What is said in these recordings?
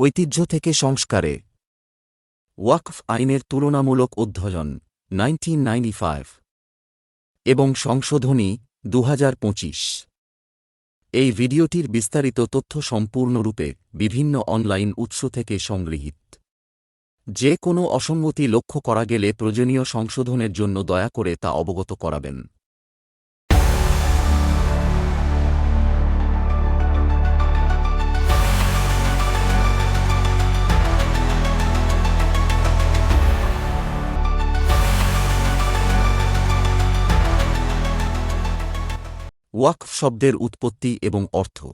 ঐতিহ্য থেকে সংস্কারে। ওয়াকফ আইনের তুলনামূলক অধ্যয়ন নাইনটিন এবং সংশোধনী দু হাজার পঁচিশ। এই ভিডিওটির বিস্তারিত তথ্য সম্পূর্ণরূপে বিভিন্ন অনলাইন উৎস থেকে সংগৃহীত। যে কোনো অসঙ্গতি লক্ষ্য করা গেলে প্রয়োজনীয় সংশোধনের জন্য দয়া করে তা অবগত করাবেন। ওয়াকফ শব্দের উৎপত্তি এবং অর্থ।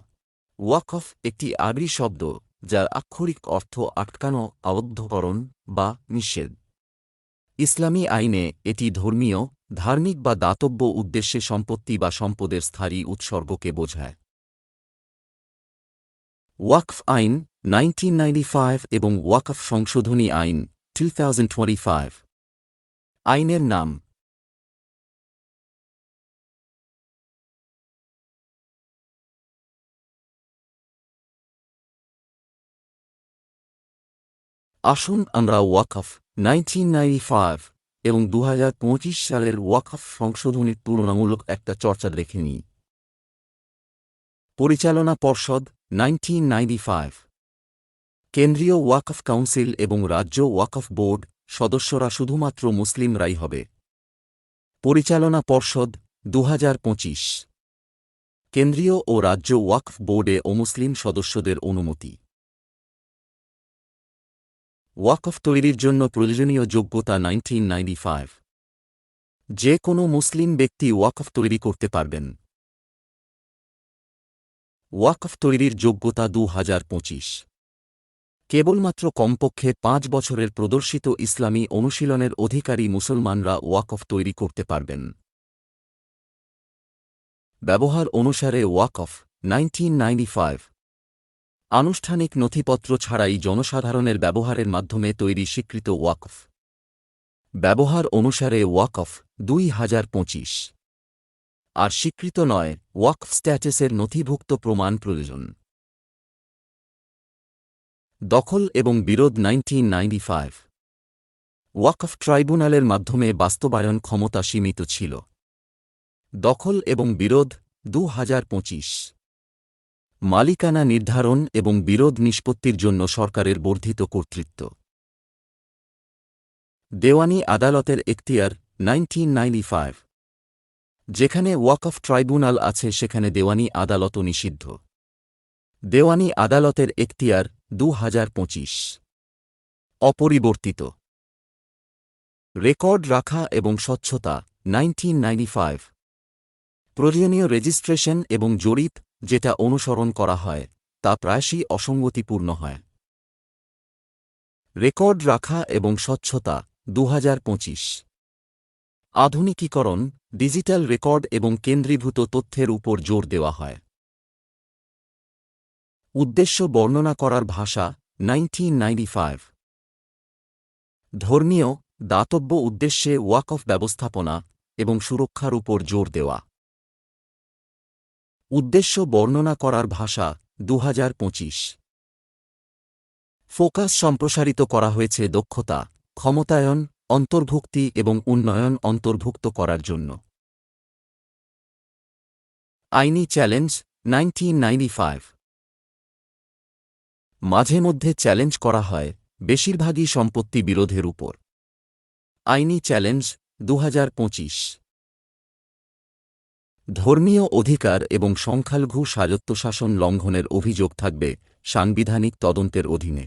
ওয়াকফ একটি আরবি শব্দ, যার আক্ষরিক অর্থ আটকানো, আবদ্ধকরণ বা নিষেধ। ইসলামী আইনে এটি ধর্মীয়, ধার্মিক বা দাতব্য উদ্দেশ্যে সম্পত্তি বা সম্পদের স্থায়ী উৎসর্গকে বোঝায়। ওয়াকফ আইন নাইনটিন এবং ওয়াকফ সংশোধনী আইন টু আইনের নাম আসুন আমরা ওয়াকফ নাইনটিন নাইনটি এবং দু হাজার পঁচিশ সালের ওয়াকফ সংশোধনীর তুলনামূলক একটা চর্চা দেখে নিই। পরিচালনা পর্ষদ নাইনটিন কেন্দ্রীয় ওয়াকফ কাউন্সিল এবং রাজ্য ওয়াকফ বোর্ড সদস্যরা শুধুমাত্র মুসলিমরাই হবে। পরিচালনা পর্ষদ দু হাজার পঁচিশ। কেন্দ্রীয় ও রাজ্য ওয়াকফ বোর্ডে অমুসলিম সদস্যদের অনুমতি। ওয়াকফ তৈরির জন্য প্রয়োজনীয় যোগ্যতা নাইনটিন যে কোনো মুসলিম ব্যক্তি ওয়াকফ তৈরি করতে পারবেন। ওয়াকফ তৈরির যোগ্যতা দু হাজার পঁচিশ। কেবলমাত্র কমপক্ষে পাঁচ বছরের প্রদর্শিত ইসলামী অনুশীলনের অধিকারী মুসলমানরা ওয়াকফ তৈরি করতে পারবেন। ব্যবহার অনুসারে ওয়াকফ নাইনটিন আনুষ্ঠানিক নথিপত্র ছাড়াই জনসাধারণের ব্যবহারের মাধ্যমে তৈরি স্বীকৃত ওয়াকফ। ব্যবহার অনুসারে ওয়াকফ দুই হাজার পঁচিশ। আর স্বীকৃত নয়, ওয়াকফ স্ট্যাটাসের নথিভুক্ত প্রমাণ প্রয়োজন। দখল এবং বিরোধ নাইনটিন নাইনটি ফাইভ। ওয়াকফ ট্রাইব্যুনালের মাধ্যমে বাস্তবায়ন ক্ষমতা সীমিত ছিল। দখল এবং বিরোধ দু হাজার পঁচিশ। মালিকানা নির্ধারণ এবং বিরোধ নিষ্পত্তির জন্য সরকারের বর্ধিত কর্তৃত্ব। দেওয়ানি আদালতের এখতিয়ার নাইনটিন যেখানে ওয়াক অফ ট্রাইব্যুনাল আছে, সেখানে দেওয়ানি আদালতও নিষিদ্ধ। দেওয়ানি আদালতের এখতিয়ার দু অপরিবর্তিত। রেকর্ড রাখা এবং স্বচ্ছতা নাইনটিন প্রয়োজনীয় রেজিস্ট্রেশন এবং জরিপ, যেটা অনুসরণ করা হয়, তা প্রায়শই অসঙ্গতিপূর্ণ হয়। রেকর্ড রাখা এবং স্বচ্ছতা দু হাজার পঁচিশ। আধুনিকীকরণ, ডিজিটাল রেকর্ড এবং কেন্দ্রীভূত তথ্যের উপর জোর দেওয়া হয়। উদ্দেশ্য বর্ণনা করার ভাষা, নাইনটিন ধর্মীয়, দাতব্য উদ্দেশ্যে ওয়াকফ ব্যবস্থাপনা এবং সুরক্ষার উপর জোর দেওয়া। উদ্দেশ্য বর্ণনা করার ভাষা দু হাজার পঁচিশ। ফোকাস সম্প্রসারিত করা হয়েছে দক্ষতা, ক্ষমতায়ন, অন্তর্ভুক্তি এবং উন্নয়ন অন্তর্ভুক্ত করার জন্য। আইনি চ্যালেঞ্জ, নাইনটিন মাঝে মধ্যে চ্যালেঞ্জ করা হয়, বেশিরভাগই সম্পত্তি বিরোধের উপর। আইনি চ্যালেঞ্জ দু হাজার পঁচিশ। ধর্মীয় অধিকার এবং সংখ্যালঘু স্বায়ত্তশাসন লঙ্ঘনের অভিযোগ থাকবে সাংবিধানিক তদন্তের অধীনে।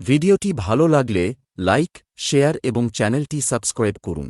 ভিডিওটি ভালো লাগলে লাইক, শেয়ার এবং চ্যানেলটি সাবস্ক্রাইব করুন।